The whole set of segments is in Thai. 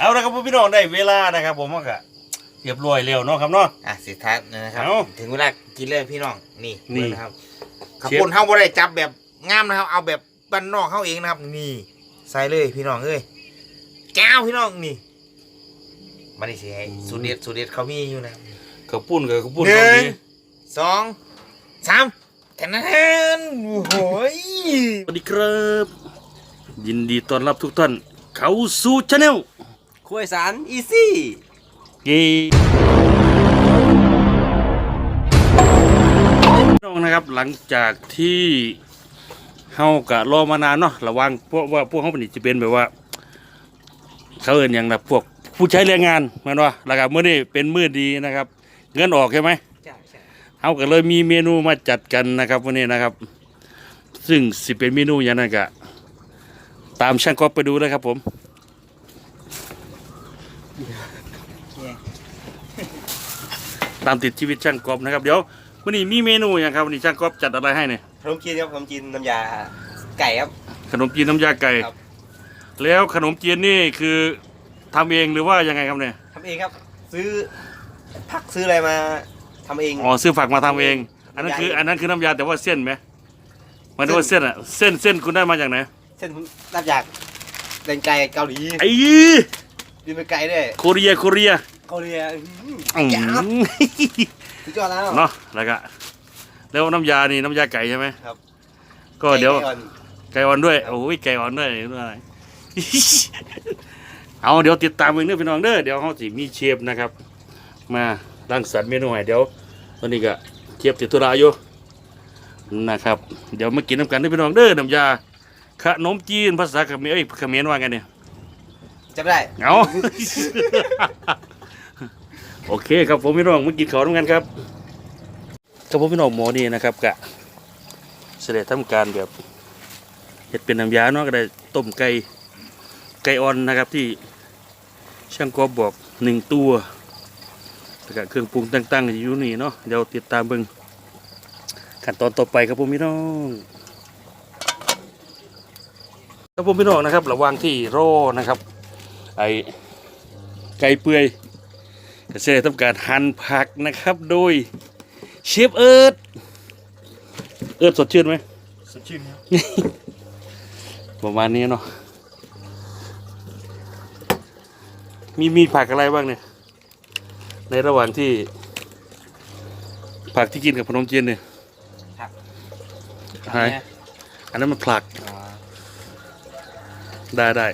เอาละครับพี่น้องได้เวลานะครับ ผมว่าก็เรียบร้อยแล้วเนาะครับเนาะ อะสิท้ายนะครับ เอาถึงเวลากินเลยพี่น้องนี่นี่ เบิ่งนะครับขับเชฟปนเฮาบ่ได้จับแบบงามนะครับ เอาแบบบ้านนอกเฮาเองนะครับ นี่ ใส่เลยพี่น้องเอ้ยแก้วพี่น้องนี่มาดิสิให้สูตรเด็ดสูตรเด็ดเขามีอยู่นะครับ กระปุ้นกับกระปุ้นหนึ่ตรงงนี้สองสามแค่นั้นโอ้โหยสวัสดีครับ ยินดีต้อนรับทุกท่าน เข้าสู่ชาแนล คุยสารอีซี่เย้พี่น้องนะครับหลังจากที่เฮากะรอมานานเนาะระวังพวกว่าพวกเขาเป็นจะเป็นแบบว่า เขาเอินอย่างนะพวกผู้ใช้แรงงานแมันว่าแล้วก็มื้อนี้เป็นมื้อดีนะครับ เงินออกใช่ไหมใช่ใช่เขาก็เลยมีเมนูมาจัดกันนะครับวันนี้นะครับ ซึ่งสิเป็นเมนูอย่างนั้นก็ตามช่างก๊อฟไปดูเลยครับผมามติดชีวิตช่างก๊อฟนะครับเดี๋ยววันนี้มีเมนูอย่างครับวันนี้ช่างก๊อฟจัดอะไรให้เนี่ยขนมจีนครับขนมจีนน้ำยาไก่ครับ ขนมจีนน้ำยาไก่ ครับ แล้วขนมจีนนี่คือทำเองหรือว่ายังไงครับเนี่ยทำเองครับ ซื้อผักซื้ออะไรมาทำเองอ๋อซื้อฝักมาทำเอง อันนั้นคือน้ำยาอันนั้นคือน้ำยาแต่ว่าเส้นไหมหมันว่าเส้นอะเส้นเส้นคุณได้มาจากไหนเส้นน้ำยาเป็นไก่เกาหลีไอ้กินเป็นไก่ด้วย โคเรียโคเรีย เกาหลีอื้อหืออืมแจ๋วสุดยอดแล้ว เนาะแล้วก็แล้วน้ำยานี่น้ำยาไก่ใช่ไหมครับ ก็เดี๋ยว ไก่อ่อนไก่อ่อนด้วย โอ้ยไก่อ่อนด้วยอะไร เอาเดี๋ยวติดตามเองเด้อพี่น้องเด้อเดี๋ยวเขาสิมีเชฟนะครับ มารังสรรค์เมนูให้เดี๋ยวตอนนี้ก็เชฟติดธุระอยู่นะครับ เดี๋ยวมากินน้ำกันเด้อพี่น้องเด้อน้ำยาขนมจีนภาษาเขมรเอ้ยเขมรว่าไงเนี่ยจำได้ เอา โอเคครับผมพี่น้องมากินข้าวด้วยกันครับครับผมพี่น้องหมอนี่นะครับกะเสด็จทำการแบบเห็ดเป็นน้ำยาเนาะก็ได้ต้มไก่ไก่อ่อนนะครับที่ช่างกอบบอกหนึ่งตัวแล้วก็เครื่องปรุงต่างๆอยู่นี่เนาะเดี๋ยวติดตามเบิ่งขั้นตอนต่อไปครับผมพี่น้องครับผมพี่น้องนะครับ ระหว่างที่รอนะครับ ไอไก่เปื่อย เกษตรทำการหั่นผักนะครับ โดยเชฟเอิร์ดเอิร์ดสดชื่นไหมสดชื่นครับ ประมาณนี้เนาะมีมีผักอะไรบ้างเนี่ย ในระหว่างที่ ผักที่กินกับขนมจีนเนี่ยหายอันนั้นมันผักอ๋อได้ได้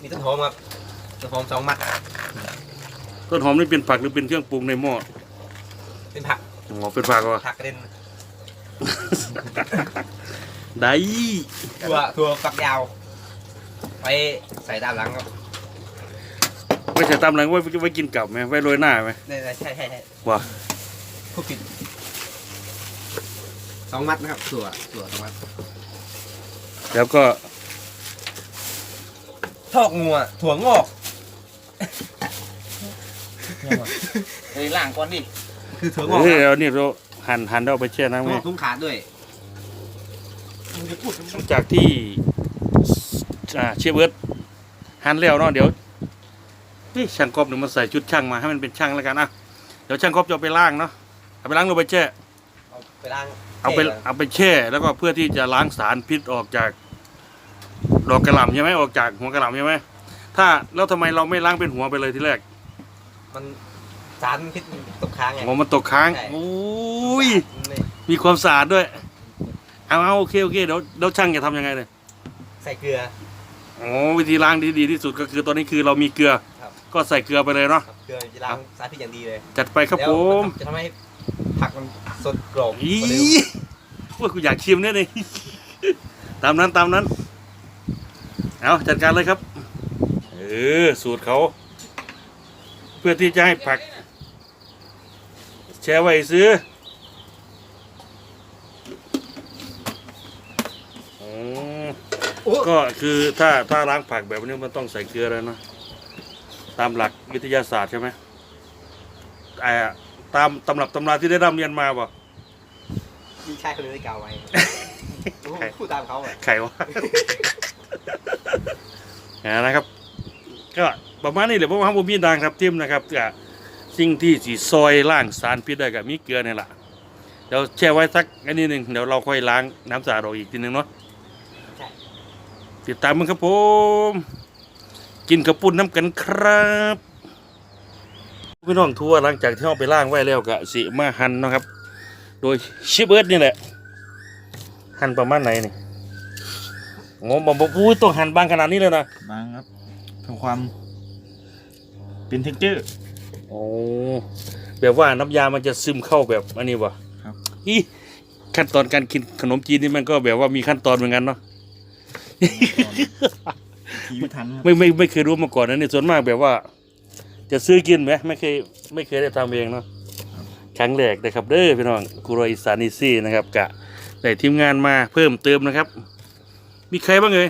มีต้นหอมครับ ต้นหอมสองมัดต้นหอมนี่เป็นผักหรือเป็นเครื่องปรุงในหม้อเป็นผักอ๋อเป็นผักวะผักกระเด็นได้ถั่วถั่วฝักยาวไปใส่ตามหลังครับไว้ใส่ตามหลังไว้ไว้กินกับไหมไว้โรยหน้าไหมนี่ๆใช่ใช่ใช่ว่าพูดผิดสองมัดนะครับถั่วถั่วสองมัดแล้วก็ทอกงัวถั่วงอก เฮ้ยล่างก่อนดิคือถั่วงอกเฮ้ยครับเอานี่เราหั่นหั่นแล้วเอาไปแช่น้ำงไงอกทุ่งขาดด้วยมึงจะพูดหลังจากที่อ่าเชฟเอิร์ดหั่นแล้วเนาะเดี๋ยวนี่ช่างกอบหนึ่งมาใส่ชุดช่างมาให้มันเป็นช่างแล้วกันอะเดี๋ยวช่างกอบจะเอาไปล้างเนาะเอาไปล้างลงไปแช่ เอาไปล้างเอาไปเอาไปแช่แล้วก็เพื่อที่จะล้างสารพิษออกจากดอกกระหล่ำใช่ไหมออกจากหัวกระหล่ำใช่ไหม ถ้าแล้วทำไมเราไม่ล้างเป็นหัวไปเลยทีแรกมันสารพิษตกค้างไง หัวมันตกค้างใช่ โอ้ยนี่มีความสะอาดด้วยเอาเอาโอเคโอเคเดี๋ยวเดี๋ยวช่างจะทำยังไงเลยใส่เกลือ อ๋อวิธีล้างที่ดีที่สุดก็คือตอนนี้คือเรามีเกลือ ครับ ก็ใส่เกลือไปเลยเนาะครับเกลือจะล้างสารพิษอย่างดีเลยจัดไปครับแล้วผมนจะทำให้ผักมันสดกรอบอีกว่าเดิมว่ากูอยากชิมเนี่ยนี่ ตามนั้นตามนั้น เอาจัดการเลยครับเออ สูตรเขา เพื่อที่จะให้ผัก แช่ไว้ซื้ออ๋อโอ้ก็คือถ้าถ้าล้างผักแบบนี้มันต้องใส่เกลือแล้วนะตามหลักวิทยาศาสตร์ใช่ไหมไอ้ตามตำรับตำราที่ได้ร่ำเรียนมาบ่มีชายคนหนึงได้กล่าวไว้โอ้ใครพูดตามเขาอะไข่วะอ่านะครับ ก็ประมาณนี้แหละเพราะว่าผมมีด่างทับทิมนะครับก็สิ่งที่สีซอยล่างสารพิษได้กับมีเกลือนี่แหละเดี๋ยวแช่ไว้สักอันนี้หนึ่งเดี๋ยวเราค่อยล้างน้ำสะอาดออกอีกทีหนึงเนาะติดตามมึงครับผม กินกระปุ่นน้ำกันครับพี่น้องทั่วหลังจากที่เราไปล้างไว้แล้วก็สิมาหั่นนะครับ โดยชิปเอิร์ดนี่แหละหั่นประมาณไหนนี่งงบอกอุ้ยต้องหั่นบางขนาดนี้เลยนะบางครับ ทำความ เป็นเท็กเจอร์ โอ้แบบว่าน้ำยามันจะซึมเข้าแบบอันนี้วะครับ อีขั้นตอนการกินขนมจีนนี่มันก็แบบว่ามีขั้นตอนเหมือนกันเนาะ ทีวิทันครับไม่ไม่ไม่เคยรู้มาก่อนนะเนี่ยส่วนมากแบบว่า จะซื้อกินไหมไม่เคยไม่เคยได้ทำเองเนาะครั้งแรกนะครับเด้อพี่น้องกุโรอิสานิซี่นะครับกะได้ทีมงานมาเพิ่มเติมนะครับ มีใครบ้างเอ่ย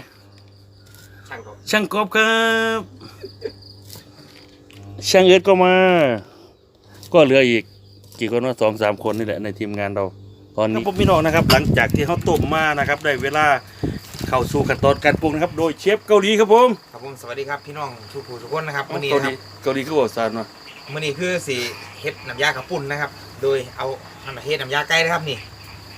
ช่างครับช่างกบครับ ช่างเอิร์ดก็มา ก็เหลืออีก กี่คนว่าสองสามคนนี่แหละในทีมงานเรา ตอนนี้ครับผมพี่น้องนะครับ หลังจากที่เขาต้มมานะครับ ได้เวลาเข้าสู่ขั้นตอนการปรุงนะครับ โดยเชฟเกาหลีครับผมครับผมสวัสดีครับพี่น้องทุกผู้ทุกคนนะครับเกาวันหนี้ลีนะครับเกาหลีก็บอกซานมามื่อนี้คือสีเฮ็ดน้ำยาข้าวปุ้นนะครับ โดยเอาน้ำเฮ็ดน้ำยาไก่นะครับนี่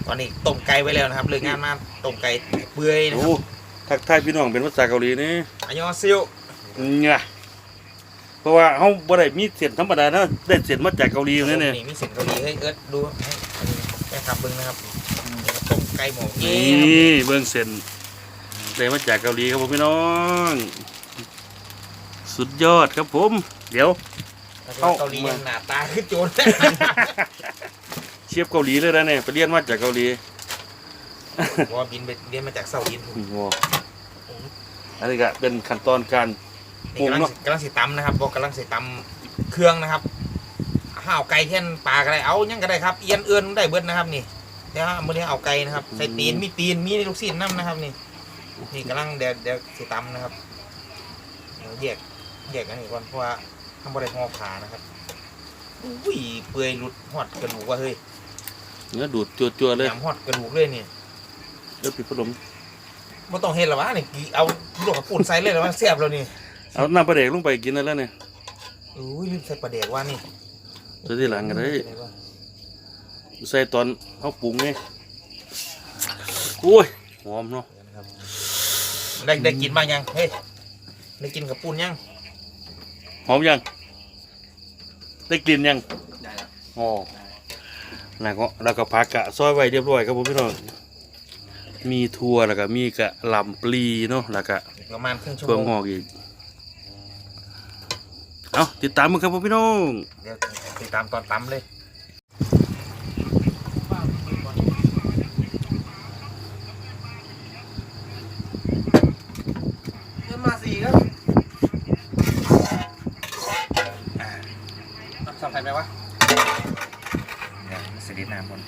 ตอนนี้ต้มไก่ไว้แล้วนะครับเลิกงานมาต้มไก่เปื่อยนะคโอ้รับ ทักทายพี่น้องเป็นภาษาเกาหลีนี่อันยองซิโยเนี่ยเพราะว่าเขาบ่ได้มีเสียงธรรมดานะได้เสียงมาจากเกาหลีอยู่นี่เนี่ยมีเส้นเกาหลีให้เอิร์ดดูให้อันนี้แม่ครับเบิ้งนะครับต้มไก่หมูเงี้นี่เบื้องเส้นได้มาจากเกาหลีครับผมพี่น้อง สุดยอดครับผม เดี๋ยวนะครับเกาหลียังหน้าตาคือโจรเชียบเกาหลีเลยนะเนี่ยไปเรียนมาจากเกาหลี เพราะว่าบินไปเรียนมาจากเซาอินโอ้โหอันนี้ก็เป็นขั้นตอนการนี่กำลังปรุงเนอะกำลังสิตำนะครับบอกกำลังสิตำเครื่องนะครับห้าวไก่แท่นปลาก็ได้เอายังก็ได้ครับเอียนเอื้อนได้เบิดนะครับนี่เดี๋ยวมื่อนี้เอาไก่นะครับใส่ตีนมีตีนมีลูกศิษย์น้ำนะครับนี่นี่กำลังเดี๋ยวเดี๋ยวสิตำนะครับเดี๋ยวแยกแยกอันนี้ก่อนเพราะว่าทำบริหอขานะครับอุ้ยเปื่อยหลุดหอดกระดูกว่าเฮ้ยเนื้อดูดจัวๆเลยยำหอดกระดูกเลยนี่เดี๋ยวปิดพัดลมไม่ต้องเห็นหรอวะนี่กี่เอาลูกกระปุ่นใส่เลยหรอวะเสียบแล้วนี่เอาน้ำปลาเด็กลงไปกินได้แล้วเนี่ยอุ้ยลืมใส่ปลาแดกว่านี่ตัวที่หลังกันเลยใส่ตอนเขาปรุงไงโอ้ยหอมเนาะได้ได้กินบ้างยังเฮ้ยได้กินกับปุ่นยังหอมยัง ได้กลิ่นยังได้แล้วอ๋อแล้วก็แล้วก็ผักกะซอยไว้เรียบร้อยครับผมพี่น้อง มีถั่วแล้วก็มีกะหล่ำปลีเนาะแล้วก็ประมาณครึ่งชั่วเพิ่มโมงงอกอีกเอาติดตามมึงครับผมพี่น้องเดี๋ยวติดตามตอนตำเลยเงินมาสี่ครับสับไฟไหมวะเดี๋ยวเสด็จน้ำก่อน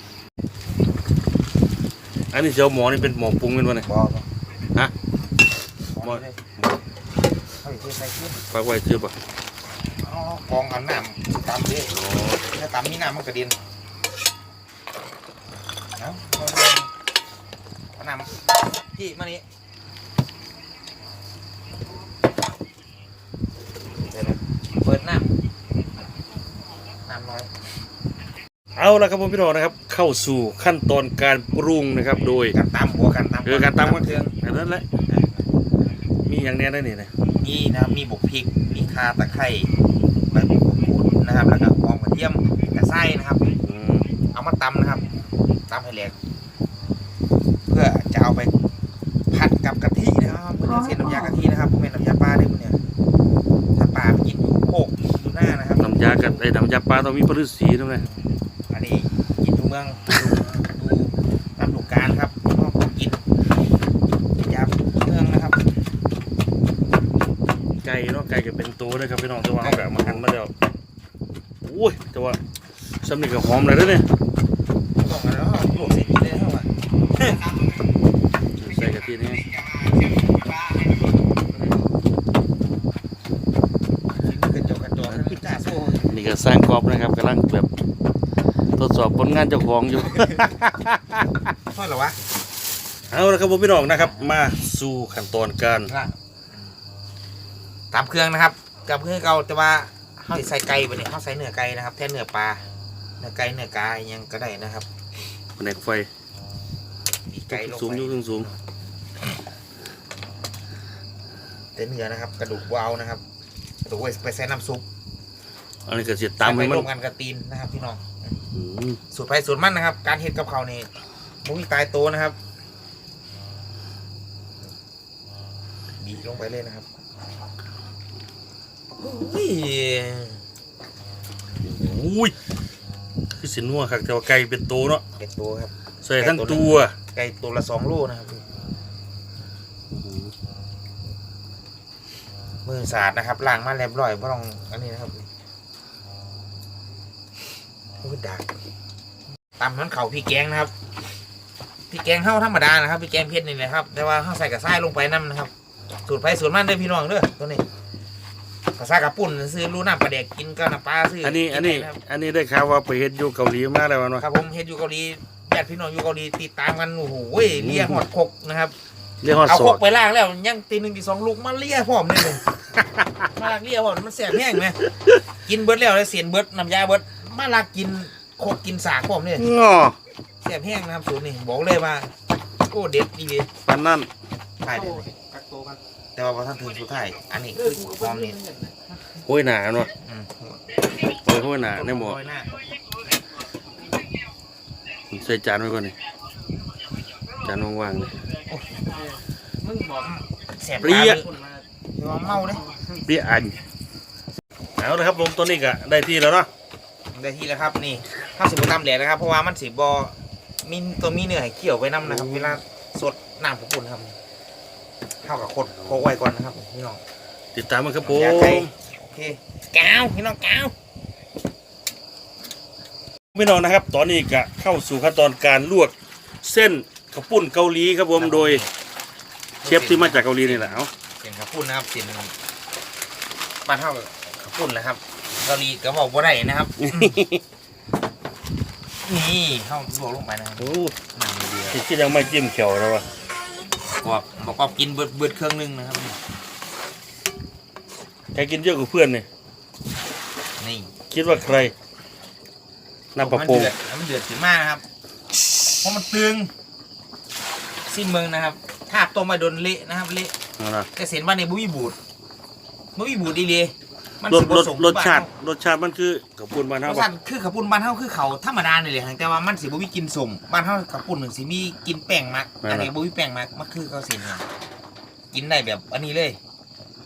อันนี้เจ้าหมอนี่เป็นหมอปรุงเป็นวะเนี่ย บอฮะ บอเลยเอาอีกทีใส่ขึ้นฝากไว้เชื่อปะเอากองเอาน้ำตำดิถ้าตำมีน้ำมันกระเด็นเอาเอาเอาน้ำพี่มานี่เดี๋ยวนะเปิดน้ำน้ำน้อย เอาละครับผมพี่น้องนะครับ เข้าสู่ขั้นตอนการปรุงนะครับ โดยการตำหัวการตำเออการตำก็เครื่องอันนั้นแหละมีอย่างเนี้ยได้นี่นะมีนะครับมีบุกพริกมีข่าตะไคร้ใบมะกรูดนะครับ แล้วก็หอมกระเทียมกระไส้นะครับ อืมเอามาตำนะครับตำให้แหลกเพื่อจะเอาไปผัดกับกะทินะครับเพื่อเส้นน้ำยากะทินะครับเป็นน้ำยาปลาด้วยมันเนี่ยถ้าปลาไปกินอยู่โคกอยู่หน้านะครับน้ำยากับไอ้น้ำยาปลาต้องมีปลาฤาษีด้วยนะ อันนี้กินอยู่เมืองดูดูน้ำดูการครับนอกกินยาเมืองนะครับ ไก่เนาะไก่ก็เป็นตัวด้วยครับพี่น้องแต่ว่าเอาแบบมาหั่นมาแล้วโอ้ยแต่ว่าสำนึกกับหอมเลยเด้อเนี่ยต้องมาแล้วลวกเสร็จเลยนะครับใส่กะทินี่กระจกกระจกให้มันจ้าโซ่นี่ก็สร้างกรอบนะครับกำลังแบบทด สอบผลงานเจ้าของอยู่ ทอดเหรอวะเอาละครับผมพี่น้องนะครับ มาสู่ขั้นตอนการล่ะตามเครื่องนะครับกับเครื่องเก่าแต่ว่าเขาสิใส่ไก่ไปเนี่ยเขาใส่เนื้อไก่นะครับ แทนเนื้อปลาเนื้อไก่เนื้อกาอิหยังก็ได้นะครับแผนกไฟมีไก่ลงสูงไปอยุ่งสูงแต่เนื้อนะครับ กระดูกวาวนะครับกระดูกไว้ไปใส่น้ำซุปอันนี้ก็เสียตามใส่ให้ไปมัน รวมกันกับตีนนะครับพี่น้องอืม สูตรไผ่สูตรมันนะครับ การเฮ็ดกับเขาวนี่มุ้งตายโตวนะครับบีบลงไปเลยนะครับอุ้ยอุ้ยคือสินัวครับแต่ว่าไก่เป็นโตเนาะเป็นตัวครับใส่ทั้งตัว ไก่ตัวละสองโลนะครับมือสะอาดนะครับล้างมาเรียบร้อยเพราะต้องอันนี้นะครับ โอ้ยดักตำนั้นเขาพี่แกงนะครับพี่แกงเข้าธรรมดานะครับพี่แกงเพชรนี่แหละครับ แต่ว่าเข้าใส่กระซ้ายลงไปน้ำนะครับสูตรไผ่สูตรมันเด้อพี่น้องเด้อตัวนี้กระซ้ายกับปุ่นซื้อรู้น้ำปลาแดกกินก็น้ำปลาซื้ออัอันนี้อันนี้ครับอันนี้ได้ข่าวว่าไปเฮ็ดอยู่เกาหลีมาแล้ววะเนาะครับผมเฮ็ดอยู่เกาหลีญาติพี่น้องอยู่เกาหลีติดตามกันโอ้โหเลียหอดคกนะครับ เรียกว่าเอาสคอกดไปล่างแล้วยังตีหนึ่งตีสองลูกมาเลียพร้อมเลยเลยมาลากเลียพร้อมมันแสบแห้งไหมกินเบิดแล้วเลยเสียนเบิดน้ำยาเบิด มาลากกินโคกกินสากพร้อมเลยง้อแสบแห้งนะครับสูตรนี่บอกเลยว่าโอ้เด็ดดีเลยปานนั่นถ่ายได้เลยแต่ว่าพอท่านถึงสุดท้ายอันนี้คือหอมนี่โอ้ยหนาเนาะอืมโอ้ยโอ้ยหนาในหมอโรยน้าใส่จานไว้ก่อนนี่จานว่างๆเลยมึงบอกแสบเปรี้ยตาเดี๋ยวเมาเลย เปรี้ยอันเอาละครับผมตัวนี้ก็ได้ที่แล้วเนาะ ได้ที่แล้วครับนี่ข้าวสิบตำแหลกนะครับ เพราะว่ามันสีบอมีตัวมีเนื้อให้เคี่ยวไว้น้ำนะครับ เวลาสดน้ำของคุณครับเข้ากับคนโคกไว้ก่อนนะครับพี่น้องติดตามมันครับผอย่าใจมโอเคกาวพี่น้องกาวพี่น้องนะครับ ตอนนี้ก็เข้าสู่ขั้นตอนการลวกเส้นข้าวปุ้นเกาหลีครับผมโดยเชฟที่มาจากเกาหลีนี่แหละเอาเสียงขับปุ่นนะครับเสียงบ้านเท่ากับขับปุ่นนะครับ เกาหลีก็บอกว่าได้นะครับ นี่เข้าลวกลงไปนะครับโอ้น้ำเดือดที่คิดยังไม่จิ้มเขียวแล้ววะบอกบอกว่ากินเบิดเบิดเครื่องนึงนะครับ ใครกินเยอะกว่าเพื่อนเนี่ยนี่คิดว่าใครน้ำปลาโป่งมันเดือดมันเดือดขึ้นมากนะครับ เพราะมันตึงสิ้นเมืองนะครับทาบต้มมาโดนเละนะครับเละเอานะแต่เสียนว่าในบุ้ยบูดบุ้ยบูดดีเลย มันรสสิบ่รสสมรสชาติบ้นรสชาติมันคือข้าวปุ้นบ้านเฮาเฮารสชาติคือขับปุ่นบ้านเฮาคือเขาธรรมดานี่เลยแต่ว่ามันสิบ่มีกลินสมบ้านเฮาขับปุ่นหนึ่งสิมีกลินแป้งมักอันนี้บ่มีแป้งมักมันคือเขาเสียนเนี่ยกินได้แบบอันนี้เลย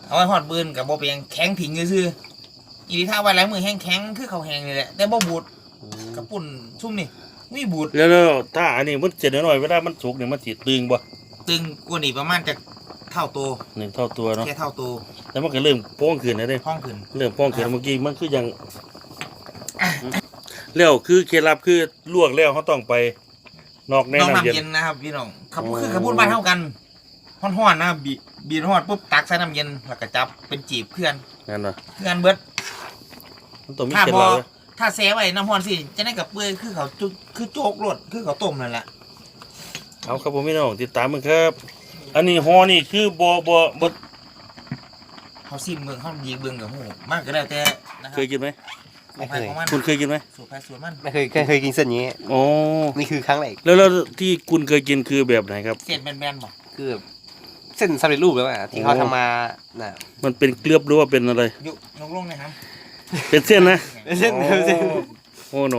เอาไว้ฮอดบืนกับบ่เป็นหยังแข็งผิงซื่อๆอีนี่ถ้าไว้หลายมือแห้งแข็งคือเขาวแห้งนี่แหละแต่บ่บูดกับปุ่นซุ่มนี่มีบูดแล้วแล้วถ้าอันนี้มันเจ็ดหน่อยๆเวลามันสุกเนี่ยมันสิตึงบ่ตึงกว่านี่ประมาณจะ เท่าตัวหนึ่งเท่าตัวเนาะแค่เท่าตัวแล้วมันก็เริ่มโป้งขึ้นนะเด้ห้องขึ้น เริ่มโป้งขึ้นเมื่อกี้มันคือยังแล้วคือเคล็ดลับคือลวกแล้วเขาต้องไปนอกแน่น้องน้ำน้ำเย็น เย็นนะครับพี่น้องขับอ๋อ คือขับปุ่นบ้านเท่ากันห้อนๆนะครับบีบีบฮ้อนปุ๊บตักใส่น้ำเย็นแล้วก็จับเป็นจีบเพื่อนนั่นเนาะเพื่อนเบิดมันต้องมีถ้าเคล็ดบอลับเลยถ้าเซไว้น้ำฮ้อนสิจะได้กับเปื่อยคือเขาจุคือโจกรดคือเขาต้มนั่นแหละ เอาครับผมพี่น้องติดตามมันครับ อันนี้ฮอนี่คือบ่บ่บ่เขาซิมเมืองเขายิงเบืองกับหูมากก็แล้วแต่นะคเครับยกินไหมของใครของมันคุณเคยกินไหมสูตรใครสูตรมันไม่เคยเคยเคยกินเส้นนี้ อ๋อนี่คือครั้งแรกแล้วแล้วที่คุณเคยกินคือแบบไหนครับเศษแบนๆบ่คือแบบเส้นสำเร็จรูปแล้วอะที่เขาโอ้ทำมาน่ะ มันเป็นเกลือบหรือว่าเป็นอะไร ยุนกลงนะครับเป็นเส้นนะเส้นอ๋อเส้น โอ้โหน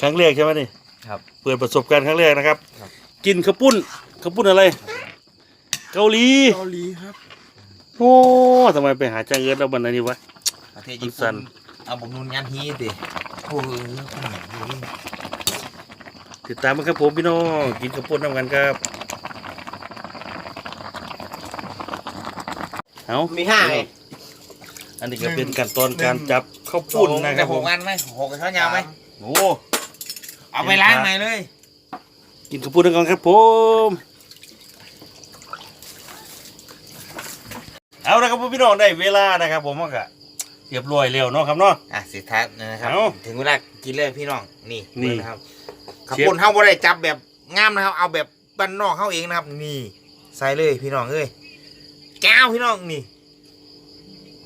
ครั้งแรกใช่ไหมนี่ครับ เปิดประสบการณ์ครั้งแรกนะครับ ครับ กินข้าวปุ้นข้าวปุ้นอะไร เกาหลีเกาหลีครับ โอ้ทำไมไปหาจ้างเอิร์ธแล้วบันนี้วะ ประเทศญี่มันสั่ปุ่นนเอาผมนูนงานฮีดิโอ้ยติดตามมาครับผมพี่น้องกินข้าวปุ้นน้ำกันครับเอามีห้าไงอันนี้ก็เป็นขั้นตอนการจับข้าวปุ้นนะคแต่รับหผกมอันไหมหกกับข้าวยาวไหมโอ้เอาไปล้างใหม่เลย กินข้าวปุ้นกันก่อนครับผมเอาละครับผมพี่น้องได้เวลานะครับ ผมว่าก็เรียบร้อยแล้วเนาะครับเนาะ อะสิทัศนะครับ เอาถึงเวลากินเลยพี่น้องนี่นี่ เบิ่งนะครับขับเชฟปุ่นเฮาบ่ได้จับแบบงามนะครับ เอาแบบบ้านนอกเฮาเองนะครับ นี่ ใส่เลยพี่น้องเอ้ยแก้ก้าวพี่น้องนี่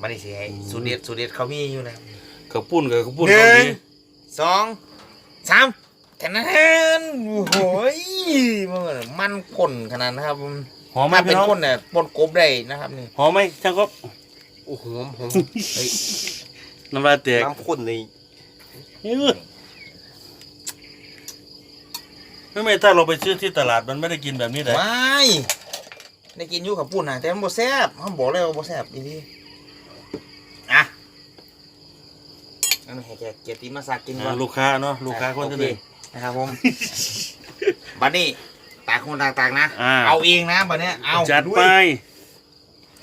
มาดิสิให้สูตรเด็ดสูตรเด็ดเขามีอยู่นะกระปุ้นกับกระปุ้นหนึ่เกาหลีงสองสาม แค่นั้นโอ้โหยมันมันข้นขนาดนะครับหอมไหมถ้าเป็พี่นน้องคนเนี่ยปนกบได้นะครับนี่หอมไหมช่างครบโอ้โหผมน้ำลายแตกน้ำข้นเลยยืดไม่ไม่ถ้าเราไปซื้อที่ตลาดมันไม่ได้กินแบบนี้แต่ไม่ได้กินอยู่กับปุ่นนะแต่มันบ่แซ่บเขาบอกเลยว่าบ่แซ่บอีนี่อะงั้นให้แกเกียรติมาสักดิ์กินก่อน ลูกค้าเนาะลูกค้าคนที่หนึ่งโอเนะครับผมบัดนี้ต่างคนต่างต่างนะ อ่า เอาเองนะบัดเนี้ยเอาจัดวยไป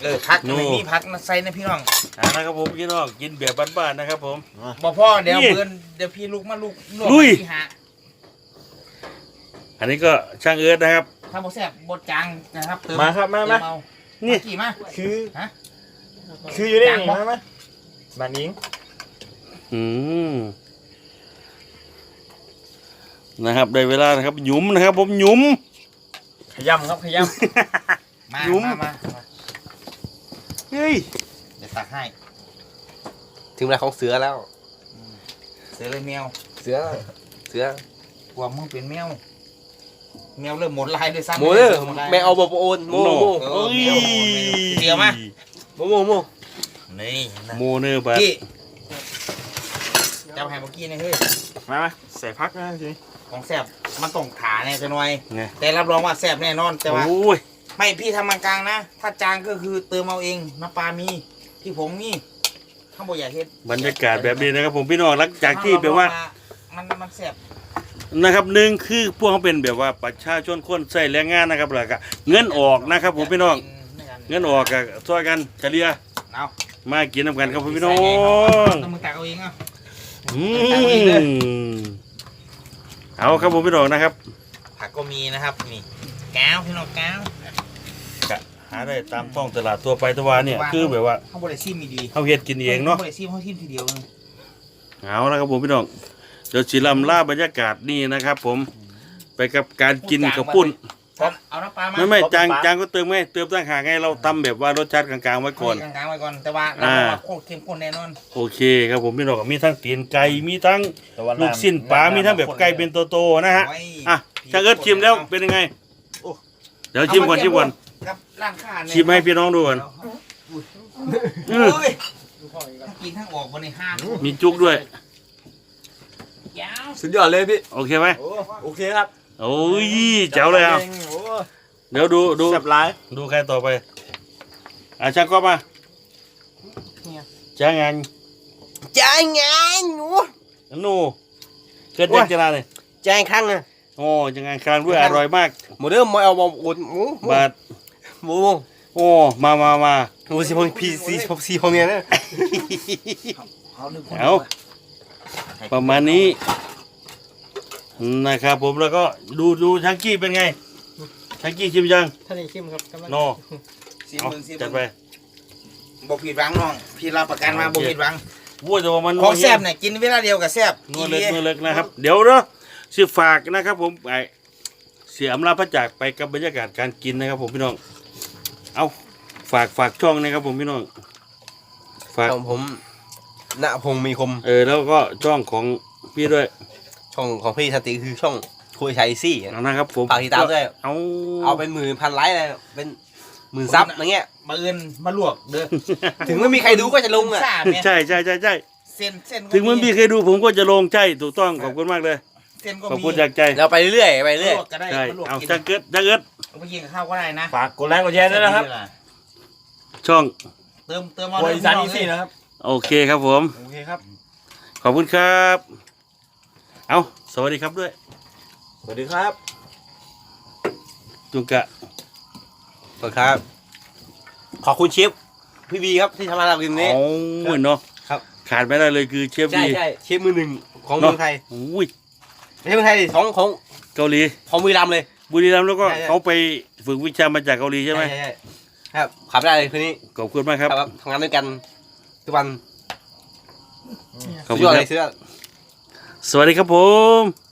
เออพักนู่ไม่มีพักนะใส่นะพี่น้องอ่านะครับผมพี่น้องกินแบบบ้านๆนะครับผม บอกพ่อเดี๋ยวนี่เพื่อนเดี๋ยวพี่ลุกมาลุกวลุยที่หาอันนี้ก็ช่างเอิร์ธนะครับ ถ้าบ่แซ่บบดจางนะครับเติมาครับมามา เติเอนี่กี่มา คือฮะ คืออยู่ได้จางไงบ่มามาบานนี้อืม นะครับได้เวลานะครับหยุมนะครับ ผมหยุม ขยำครับขยมายุ้ม มามามาเฮ้ยเดี๋ยวตักให้ำถึงเวลาของเสือแล้ว เสือเลยแมวเสือ เสือกลัวมึงเป็นแมวแมวเริ่มหมดลายด้วยซ้ำโมเด้อหดลายแมวเอาบโอนโมโมเออโอ้ยแมวเดี๋ยวมา โมโมโมนี่นะโมเนอร์บัตพี่จำให้เมื่อกี้นะเฮ้ยมามาใส่พักนะสิ ของแซ่บมันต้องขาเนี่ยจะหน่อย ไงแต่รับรองว่าแซ่บแน่นอนแต่ว่า โอ้ยไม่พี่ทำกลางๆนะ ถ้าจางก็คือเติมเอาเองน้ำปลามีที่ผมมีข้างบนอย่าเฮ็ดบรรยากาศแบบนี้นะครับผมพี่น้องหลังจากที่แบบว่ามันมันแซ่บนะครับหนึ่งคือพวกเขาเป็นแบบว่าประชาชนคนใส่แรงงานนะครับแล้วก็เงินออกนะครับผมพี่น้องเงินออกกับช่วยกันเฉลี่ยเอามากินน้ำกันครับผมพี่น้อง ต้องมือตักเอาเองอะ อืม เอาครับผมพี่น้องนะครับ ผักก็มีนะครับนี่แก้วพี่น้องแก้วกะหาได้ตามท้องตลาดตัวไปตัววาเนี่ยคือแบบว่าข้างบนไอซีมีดีเขาเฮ็ดกินเองเนาะข้างบนไอซีเขาทีมทีเดียวเลยเอาละครับผมพี่น้องเดี๋ยวสิลำล่าบรรยากาศนี่นะครับ ผมไปกับการกินกับปุ้น เอาน้ำปลามาไม่ไม่จางจางก็เติมไงเติมตั้งหากไงเราตำแบบว่ารสชาติกลางๆไว้ก่อน กลางๆไว้ก่อนแต่ว่าเราบอกว่าโคตรเข้มข้นแน่นอน โอเคครับผมพี่น้องมีทั้งตีนไก่มีทั้งลูกชิ้นปลา มีทั้งแบบไก่เป็นโตๆนะฮะไว้อะช่างเอิร์ธชิมแล้วเป็นยังไงเดี๋ยวชิมก่อนชิมก่อนกับร้านค้าเนี่ยชิมให้พี่น้องดูก่อนอื้อโอ้ยทั้งกินทั้งออกบนในห้างมีจุกด้วยยาวสุดยอดเลยพี่ โอเคไหมโอเคครับ โอ้ยเจ๋วเลยอะโอ้เดี๋ยวดูดูแซ่บร้ายดูใครต่อไปอะช่างก็มาจ้างงานจ่ายงานหนูหนูเกิดยังจะนานเลยจ่ายครั้งนะโอ้จังงานครั้งด้วยอร่อยมากโมเด้อมาเอาบโอนหมูบาทหมูโอ้มามามาหมูสิพงพีซีซีพงเนี่ยนะเอาหนึ่งคนเอาประมาณนี้ นะครับ ผมแล้วก็ดูดูชังกี้เป็นไงชังกี้ชิมยังท่านนี้เข้มครับกำลังโนสิบเอาหมื่นสิบจัดไปบ่ผิดหวังน้อง พี่รับประกันมาบ่ผิดหวังวัวแต่ว่ามันของแซ่บเนี่ยกินเวลาเดียวกับแซ่บนัวเล็กนัวเล็กนะครับ เดี๋ยวเนาะสิฝากนะครับ ผมไอเสียอำลาพระจากไปกับบรรยากาศการกินนะครับ ผมพี่น้อง เอาฝากฝากช่องนะครับ ผมพี่น้อง ฝาก ของผมณพงศ์มีคม เออแล้วก็ช่องของพี่ด้วย ช่องของพี่สันติคือช่องคุยชัยซี่เอานะครับผมฝากติดตามด้วย เอาเอาเป็นหมื่นพันไลค์เลยเป็นหมื่นซับอะไรเงี้ยมาเอินมาลวกเด้อถึงไม่มีใครดูก็จะลงอะซ่าแม่ใช่ใช่ใช่ใช่เส้นเส้นก็ถึงมันมีเคยดูผมก็จะลงใช่ถูกต้องขอบคุณมากเลยเส้นก็ขอบมีคุณจากใจเราไปเรื่อยๆไปเรื่อยลวกก็ได้ใช่มาลวกเอากินจังเกิดจังเกิดเอาไปกินกับข้าวก็ได้นะฝากกดไลค์กดแชร์ด้วยนะครับ ช่องเติมเติมเอาบริษัทเด้อีซี่นะครับ โอเคครับผมโอเคครับ ขอบคุณครับ เอาสวัสดีครับด้วย สวัสดีครับจุงกะสวัสดีครับ ขอบคุณเชฟพี่บีครับที่ทำมาเรากินนี้โอ้ยเนาะครับ ขาดไม่ได้เลยคือเชฟใช่ดีใช่เชฟมือหนึ่งของเนอะเมืองไทยโอ้ยไม่ใช่เมืองไทยดิของของเกาหลีของบุรีรัมย์เลย บุรีรัมย์แล้วก็ใช่ใช่ เขาไปฝึกวิชามาจากเกาหลีใช่ไหมใช่ใช่ครับขับได้เลยคืนนี้ขอบคุณมากครับครับทำงานด้วยกันทุกวันขอบสุดคุยณอดคเลรับยเสื้อ สวัสดีครับผม